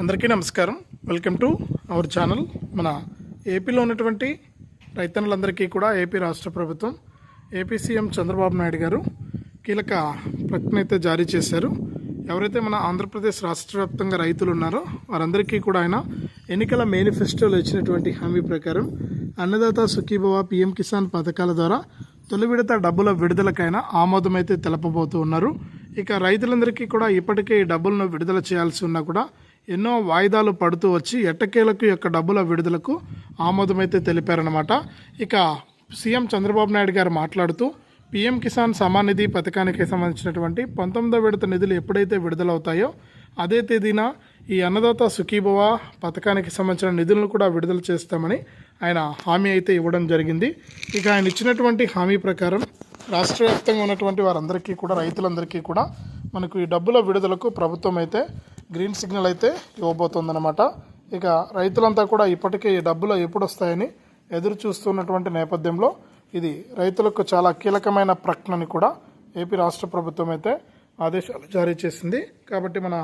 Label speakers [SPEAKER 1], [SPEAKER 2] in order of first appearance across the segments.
[SPEAKER 1] అందరికీ నమస్కారం. Welcome to our channel మన ఏపీలో ఉన్నటువంటి రైతన్నులందరికీ కూడా ఏపీ రాష్ట్ర ప్రభుత్వం ఏపీ సీఎం చంద్రబాబు నాయుడు గారు కీలక ప్రకటన అయితే జారీ చేశారు. ఎవరైతే మన ఆంధ్రప్రదేశ్ రాష్ట్ర వ్యాప్తంగా రైతులు ఉన్నారో వారందరికీ కూడా ఆయన ఎన్నికల మేనిఫెస్టోలో ఇచ్చినటువంటి హామీ ప్రకారం అన్నదాత సుఖీభవ పిఎం కిసాన్ పథకాల ద్వారా తొలి విడత డబ్బుల విడుదలకైనా ఆమోదం అయితే తెలపబోతూ ఉన్నారు. ఇక రైతులందరికీ కూడా ఇప్పటికే ఈ డబ్బులను విడుదల చేయాల్సి ఉన్నా కూడా ఎన్నో వాయిదాలు పడుతూ వచ్చి ఎట్టకేలకు యొక్క డబ్బుల విడుదలకు ఆమోదమైతే తెలిపారనమాట ఇక సీఎం చంద్రబాబు నాయుడు గారు మాట్లాడుతూ పీఎం కిసాన్ సమాన్ నిధి పథకానికి సంబంధించినటువంటి పంతొమ్మిదో విడత నిధులు ఎప్పుడైతే విడుదలవుతాయో అదే తేదీన ఈ అన్నదాత సుఖీభవ పథకానికి సంబంధించిన నిధులను కూడా విడుదల చేస్తామని ఆయన హామీ అయితే ఇవ్వడం జరిగింది. ఇక ఆయన ఇచ్చినటువంటి హామీ ప్రకారం రాష్ట్ర వ్యాప్తంగా ఉన్నటువంటి వారందరికీ కూడా రైతులందరికీ కూడా మనకు ఈ డబ్బుల విడుదలకు ప్రభుత్వం అయితే గ్రీన్ సిగ్నల్ అయితే ఇవ్వబోతుందన్నమాట. ఇక రైతులంతా కూడా ఇప్పటికే ఈ డబ్బులు ఎప్పుడు వస్తాయని ఎదురు చూస్తున్నటువంటి నేపథ్యంలో ఇది రైతులకు చాలా కీలకమైన ప్రకటనని కూడా ఏపీ రాష్ట్ర ప్రభుత్వం అయితే ఆదేశాలు జారీ చేసింది. కాబట్టి మన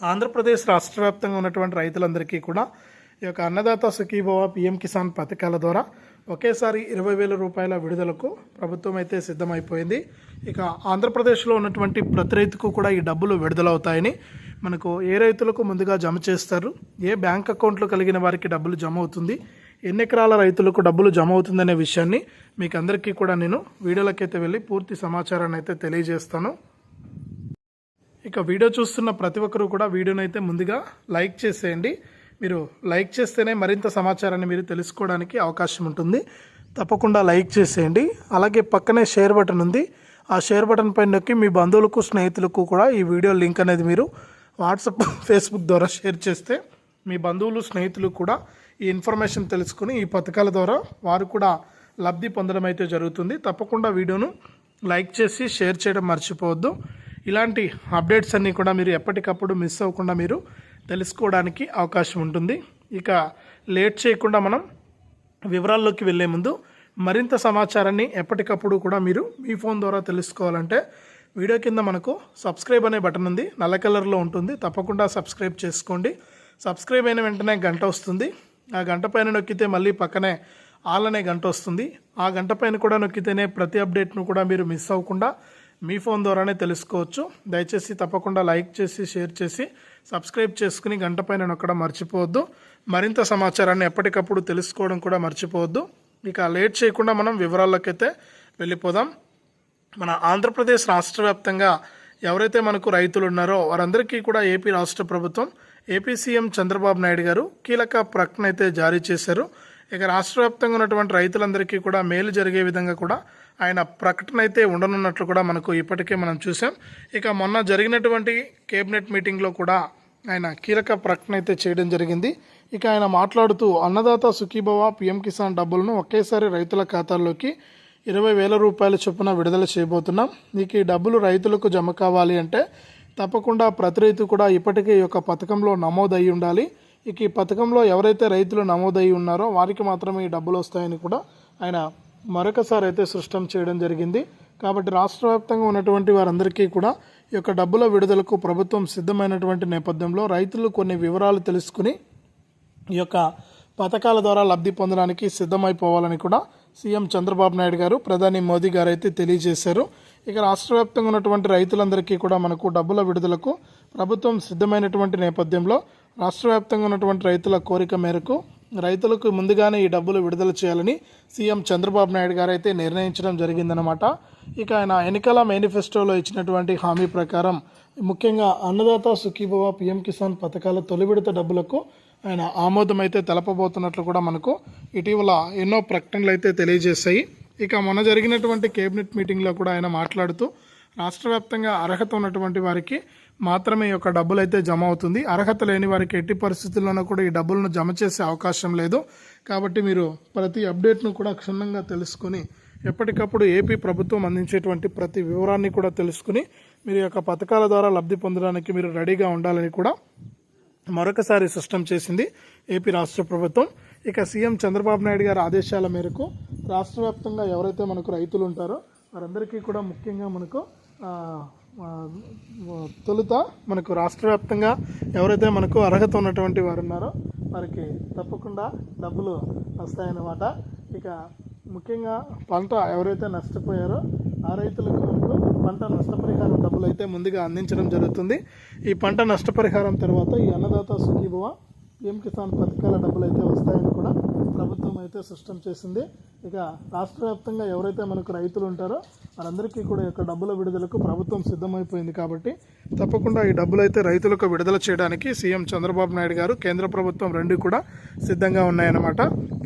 [SPEAKER 1] ఆంధ్రప్రదేశ్ రాష్ట్ర వ్యాప్తంగా ఉన్నటువంటి రైతులందరికీ కూడా ఈ యొక్క అన్నదాత సుఖీభవ పిఎం కిసాన్ పథకాల ద్వారా ఒకేసారి ఇరవై వేల రూపాయల విడుదలకు ప్రభుత్వం అయితే సిద్ధమైపోయింది. ఇక ఆంధ్రప్రదేశ్లో ఉన్నటువంటి ప్రతి రైతుకు కూడా ఈ డబ్బులు విడుదలవుతాయని మనకు ఏ రైతులకు ముందుగా జమ చేస్తారు? ఏ బ్యాంక్ అకౌంట్లు కలిగిన వారికి డబ్బులు జమ అవుతుంది? ఎన్ని ఎకరాల రైతులకు డబ్బులు జమ అవుతుందనే విషయాన్ని మీకు అందరికీ కూడా నేను వీడియోలకైతే వెళ్ళి పూర్తి సమాచారాన్ని అయితే తెలియజేస్తాను. ఇక వీడియో చూస్తున్న ప్రతి ఒక్కరూ కూడా వీడియోనైతే ముందుగా లైక్ చేసేయండి. మీరు లైక్ చేస్తేనే మరింత సమాచారాన్ని మీరు తెలుసుకోవడానికి అవకాశం ఉంటుంది. తప్పకుండా లైక్ చేసేయండి. అలాగే పక్కనే షేర్ బటన్ ఉంది. ఆ షేర్ బటన్ పైన నొక్కి మీ బంధువులకు స్నేహితులకు కూడా ఈ వీడియో లింక్ అనేది మీరు వాట్సాప్ ఫేస్బుక్ ద్వారా షేర్ చేస్తే మీ బంధువులు స్నేహితులు కూడా ఈ ఇన్ఫర్మేషన్ తెలుసుకుని ఈ పథకాల ద్వారా వారు కూడా లబ్ధి పొందడం అయితే జరుగుతుంది. తప్పకుండా వీడియోను లైక్ చేసి షేర్ చేయడం మర్చిపోవద్దు. ఇలాంటి అప్డేట్స్ అన్నీ కూడా మీరు ఎప్పటికప్పుడు మిస్ అవ్వకుండా మీరు తెలుసుకోవడానికి అవకాశం ఉంటుంది. ఇక లేట్ చేయకుండా మనం వివరాల్లోకి వెళ్ళే ముందు మరింత సమాచారాన్ని ఎప్పటికప్పుడు కూడా మీరు మీ ఫోన్ ద్వారా తెలుసుకోవాలంటే వీడియో కింద మనకు సబ్స్క్రైబ్ అనే బటన్ ఉంది. నల్ల కలర్లో ఉంటుంది. తప్పకుండా సబ్స్క్రైబ్ చేసుకోండి. సబ్స్క్రైబ్ అయిన వెంటనే గంట వస్తుంది. ఆ గంట పైన నొక్కితే మళ్ళీ పక్కనే ఆల్ అనే గంట వస్తుంది. ఆ గంట పైన కూడా నొక్కితేనే ప్రతి అప్డేట్ను కూడా మీరు మిస్ అవ్వకుండా మీ ఫోన్ ద్వారానే తెలుసుకోవచ్చు. దయచేసి తప్పకుండా లైక్ చేసి షేర్ చేసి సబ్స్క్రైబ్ చేసుకుని గంట పైన నొక్కడం మర్చిపోవద్దు. మరింత సమాచారాన్ని ఎప్పటికప్పుడు తెలుసుకోవడం కూడా మర్చిపోవద్దు. ఇక లేట్ చేయకుండా మనం వివరాల్లోకైతే వెళ్ళిపోదాం. మన ఆంధ్రప్రదేశ్ రాష్ట్ర వ్యాప్తంగా ఎవరైతే మనకు రైతులు ఉన్నారో వారందరికీ కూడా ఏపీ రాష్ట్ర ప్రభుత్వం ఏపీ సీఎం చంద్రబాబు నాయుడు గారు కీలక ప్రకటన అయితే జారీ చేశారు. ఇక రాష్ట్ర వ్యాప్తంగా ఉన్నటువంటి రైతులందరికీ కూడా మేలు జరిగే విధంగా కూడా ఆయన ప్రకటన అయితే ఉండనున్నట్లు కూడా మనకు ఇప్పటికే మనం చూసాం ఇక మొన్న జరిగినటువంటి కేబినెట్ మీటింగ్లో కూడా ఆయన కీలక ప్రకటన అయితే చేయడం జరిగింది. ఇక ఆయన మాట్లాడుతూ అన్నదాత సుఖీభవ పిఎం కిసాన్ డబ్బులను ఒకేసారి రైతుల ఖాతాల్లోకి ఇరవై వేల రూపాయల చొప్పున విడుదల చేయబోతున్నాం. నీకు ఈ డబ్బులు రైతులకు జమ కావాలి అంటే తప్పకుండా ప్రతి రైతు కూడా ఇప్పటికే ఈ యొక్క పథకంలో నమోదయ్యి ఉండాలి. ఇక ఈ పథకంలో ఎవరైతే రైతులు నమోదయ్యి ఉన్నారో వారికి మాత్రమే ఈ డబ్బులు వస్తాయని కూడా ఆయన మరొకసారి అయితే సృష్టం చేయడం జరిగింది. కాబట్టి రాష్ట్ర వ్యాప్తంగా ఉన్నటువంటి వారందరికీ కూడా ఈ యొక్క డబ్బుల విడుదలకు ప్రభుత్వం సిద్ధమైనటువంటి నేపథ్యంలో రైతులు కొన్ని వివరాలు తెలుసుకుని ఈ యొక్క పథకాల ద్వారా లబ్ధి పొందడానికి సిద్ధమైపోవాలని కూడా సీఎం చంద్రబాబు నాయుడు గారు ప్రధాని మోదీ గారు అయితే తెలియజేశారు. ఇక రాష్ట్ర వ్యాప్తంగా ఉన్నటువంటి రైతులందరికీ కూడా మనకు డబ్బుల విడుదలకు ప్రభుత్వం సిద్ధమైనటువంటి నేపథ్యంలో రాష్ట్ర వ్యాప్తంగా ఉన్నటువంటి రైతుల కోరిక మేరకు రైతులకు ముందుగానే ఈ డబ్బులు విడుదల చేయాలని సీఎం చంద్రబాబు నాయుడు గారు అయితే నిర్ణయించడం జరిగిందనమాట ఇక ఆయన ఎన్నికల మేనిఫెస్టోలో ఇచ్చినటువంటి హామీ ప్రకారం ముఖ్యంగా అన్నదాత సుఖీభవ పిఎం కిసాన్ పథకాల తొలి విడత డబ్బులకు ఆయన ఆమోదం అయితే తెలపబోతున్నట్లు కూడా మనకు ఇటీవల ఎన్నో ప్రకటనలు అయితే తెలియజేశాయి. ఇక మొన్న జరిగినటువంటి కేబినెట్ మీటింగ్లో కూడా ఆయన మాట్లాడుతూ రాష్ట్ర వ్యాప్తంగా అర్హత ఉన్నటువంటి వారికి మాత్రమే ఈ యొక్క డబ్బులు అయితే జమ అవుతుంది. అర్హత లేని వారికి ఎట్టి పరిస్థితుల్లోనూ కూడా ఈ డబ్బులను జమ చేసే అవకాశం లేదు. కాబట్టి మీరు ప్రతి అప్డేట్ను కూడా క్షుణ్ణంగా తెలుసుకొని ఎప్పటికప్పుడు ఏపీ ప్రభుత్వం అందించేటువంటి ప్రతి వివరాన్ని కూడా తెలుసుకుని మీరు యొక్క పథకాల ద్వారా లబ్ధి పొందడానికి మీరు రెడీగా ఉండాలని కూడా మరొకసారి స్పష్టం చేసింది ఏపీ రాష్ట్ర ప్రభుత్వం. ఇక సీఎం చంద్రబాబు నాయుడు గారి ఆదేశాల మేరకు రాష్ట్ర వ్యాప్తంగా ఎవరైతే మనకు రైతులు ఉంటారో వారందరికీ కూడా ముఖ్యంగా మనకు తొలుత మనకు రాష్ట్ర వ్యాప్తంగా ఎవరైతే మనకు అర్హత ఉన్నటువంటి వారు ఉన్నారో వారికి తప్పకుండా డబ్బులు వస్తాయన్నమాట. ఇక ముఖ్యంగా పంట ఎవరైతే నష్టపోయారో ఆ రైతులకు మనకు పంట నష్టపరిహారం డబ్బులు అయితే ముందుగా అందించడం జరుగుతుంది. ఈ పంట నష్టపరిహారం తర్వాత ఈ అన్నదాత సుఖీభవ పిఎం కిసాన్ పథకాల డబ్బులు అయితే వస్తాయని కూడా ప్రభుత్వం అయితే స్పష్టం చేసింది. ఇక రాష్ట్ర వ్యాప్తంగా ఎవరైతే మనకు రైతులు ఉంటారో వారందరికీ కూడా యొక్క డబ్బుల విడుదలకు ప్రభుత్వం సిద్ధమైపోయింది కాబట్టి తప్పకుండా ఈ డబ్బులు అయితే రైతులకు విడుదల చేయడానికి సీఎం చంద్రబాబు నాయుడు గారు కేంద్ర ప్రభుత్వం రెండు కూడా సిద్ధంగా ఉన్నాయన్నమాట.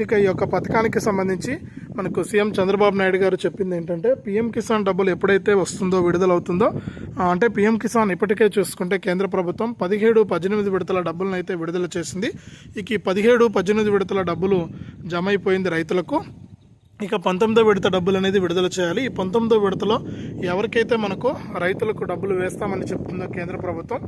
[SPEAKER 1] ఇక ఈ యొక్క పథకానికి సంబంధించి మనకు సీఎం చంద్రబాబు నాయుడు గారు చెప్పింది ఏంటంటే పీఎం కిసాన్ డబ్బులు ఎప్పుడైతే వస్తుందో విడుదలవుతుందో అంటే పీఎం కిసాన్ ఇప్పటికే చూసుకుంటే కేంద్ర ప్రభుత్వం పదిహేడు పద్దెనిమిది విడతల డబ్బులను అయితే విడుదల చేసింది. ఇక ఈ పదిహేడు పద్దెనిమిది విడతల డబ్బులు జమ అయిపోయింది రైతులకు. ఇక పంతొమ్మిదో విడత డబ్బులు అనేది విడుదల చేయాలి. ఈ పంతొమ్మిదో విడతలో ఎవరికైతే మనకు రైతులకు డబ్బులు వేస్తామని చెప్తుందో కేంద్ర ప్రభుత్వం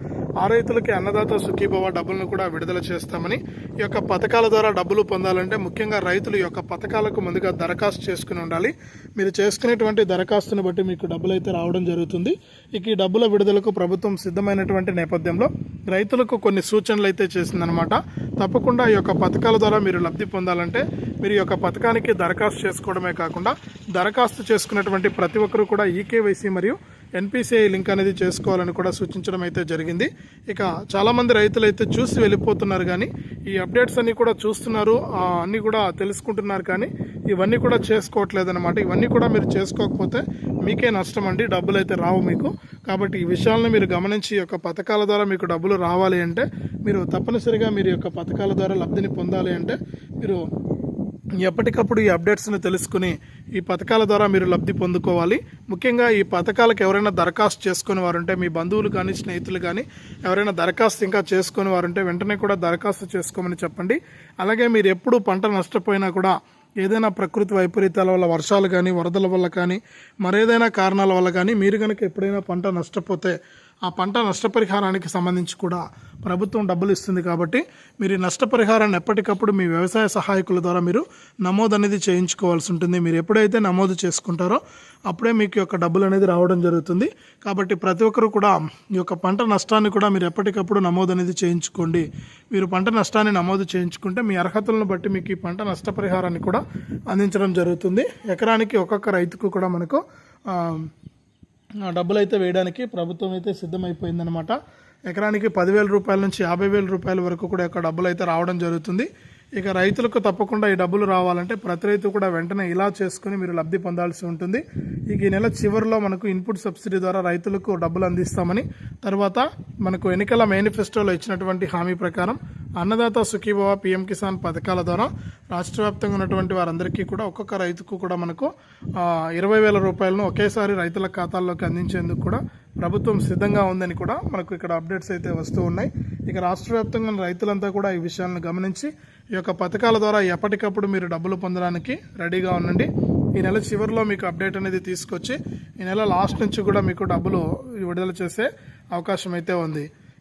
[SPEAKER 1] ఆ రైతులకి అన్నదాత సుఖీభవ డబ్బులను కూడా విడుదల చేస్తామని ఈ యొక్క పథకాల ద్వారా డబ్బులు పొందాలంటే ముఖ్యంగా రైతులు ఈ యొక్క పథకాలకు ముందుగా దరఖాస్తు చేసుకుని ఉండాలి. మీరు చేసుకునేటువంటి దరఖాస్తుని బట్టి మీకు డబ్బులు అయితే రావడం జరుగుతుంది. ఇక ఈ డబ్బుల విడుదలకు ప్రభుత్వం సిద్ధమైనటువంటి నేపథ్యంలో రైతులకు కొన్ని సూచనలు అయితే చేసిందనమాట తప్పకుండా ఈ యొక్క పథకాల ద్వారా మీరు లబ్ధి పొందాలంటే మీరు ఈ యొక్క పథకానికి దరఖాస్తు చేసుకోవడమే కాకుండా దరఖాస్తు చేసుకున్నటువంటి ప్రతి ఒక్కరూ కూడా ఈకేవైసీ మరియు ఎన్పిసిఐ లింక్ అనేది చేసుకోవాలని కూడా సూచించడం అయితే జరిగింది. ఇక చాలామంది రైతులు అయితే చూసి వెళ్ళిపోతున్నారు కానీ ఈ అప్డేట్స్ అన్నీ కూడా చూస్తున్నారు అన్నీ కూడా తెలుసుకుంటున్నారు కానీ ఇవన్నీ కూడా చేసుకోవట్లేదన్నమాట. ఇవన్నీ కూడా మీరు చేసుకోకపోతే మీకే నష్టం అండి డబ్బులు అయితే రావు మీకు. కాబట్టి ఈ విషయాలను మీరు గమనించి ఈ యొక్క పథకాల ద్వారా మీకు డబ్బులు రావాలి అంటే మీరు తప్పనిసరిగా మీరు యొక్క పథకాల ద్వారా లబ్ధిని పొందాలి అంటే మీరు ఎప్పటికప్పుడు ఈ అప్డేట్స్ని తెలుసుకుని ఈ పథకాల ద్వారా మీరు లబ్ధి పొందుకోవాలి. ముఖ్యంగా ఈ పథకాలకు ఎవరైనా దరఖాస్తు చేసుకుని వారుంటే మీ బంధువులు కానీ స్నేహితులు కానీ ఎవరైనా దరఖాస్తు ఇంకా చేసుకుని వారుంటే వెంటనే కూడా దరఖాస్తు చేసుకోమని చెప్పండి. అలాగే మీరు ఎప్పుడు పంట నష్టపోయినా కూడా ఏదైనా ప్రకృతి వైపరీత్యాల వల్ల వర్షాలు కానీ వరదల వల్ల కానీ మరేదైనా కారణాల వల్ల కానీ మీరు కనుక ఎప్పుడైనా పంట నష్టపోతే ఆ పంట నష్టపరిహారానికి సంబంధించి కూడా ప్రభుత్వం డబ్బులు ఇస్తుంది కాబట్టి మీరు ఈ నష్టపరిహారాన్ని ఎప్పటికప్పుడు మీ వ్యవసాయ సహాయకుల ద్వారా మీరు నమోదు అనేది చేయించుకోవాల్సి ఉంటుంది. మీరు ఎప్పుడైతే నమోదు చేసుకుంటారో అప్పుడే మీకు యొక్క డబ్బులు అనేది రావడం జరుగుతుంది. కాబట్టి ప్రతి ఒక్కరు కూడా ఈ యొక్క పంట నష్టాన్ని కూడా మీరు ఎప్పటికప్పుడు నమోదు అనేది చేయించుకోండి. మీరు పంట నష్టాన్ని నమోదు చేయించుకుంటే మీ అర్హతలను బట్టి మీకు ఈ పంట నష్టపరిహారాన్ని కూడా అందించడం జరుగుతుంది. ఎకరానికి ఒక్కొక్క రైతుకు కూడా మనకు డబ్బులు అయితే వేయడానికి ప్రభుత్వం అయితే సిద్ధమైపోయిందనమాట ఎకరానికి పదివేల రూపాయల నుంచి యాభై వేల రూపాయల వరకు కూడా యొక్క డబ్బులు అయితే రావడం జరుగుతుంది. ఇక రైతులకు తప్పకుండా ఈ డబ్బులు రావాలంటే ప్రతి రైతు కూడా వెంటనే ఇలా చేసుకుని మీరు లబ్ధి పొందాల్సి ఉంటుంది. ఇక ఈ నెల చివరిలో మనకు ఇన్పుట్ సబ్సిడీ ద్వారా రైతులకు డబ్బులు అందిస్తామని తర్వాత మనకు ఎన్నికల మేనిఫెస్టోలో ఇచ్చినటువంటి హామీ ప్రకారం అన్నదాత సుఖీభవ పిఎం కిసాన్ పథకాల ద్వారా రాష్ట్ర వ్యాప్తంగా ఉన్నటువంటి వారందరికీ కూడా ఒక్కొక్క రైతుకు కూడా మనకు ఇరవై వేల రూపాయలను ఒకేసారి రైతుల ఖాతాల్లోకి అందించేందుకు కూడా ప్రభుత్వం సిద్ధంగా ఉందని కూడా మనకు ఇక్కడ అప్డేట్స్ అయితే వస్తూ ఉన్నాయి. ఇక రాష్ట్ర వ్యాప్తంగా ఉన్న రైతులంతా కూడా ఈ విషయాలను గమనించి ఈ యొక్క పథకాల ద్వారా ఎప్పటికప్పుడు మీరు డబ్బులు పొందడానికి రెడీగా ఉండండి. ఈ నెల చివరిలో మీకు అప్డేట్ అనేది తీసుకొచ్చి ఈ నెల లాస్ట్ నుంచి కూడా మీకు డబ్బులు విడుదల చేసే అవకాశం అయితే ఉంది.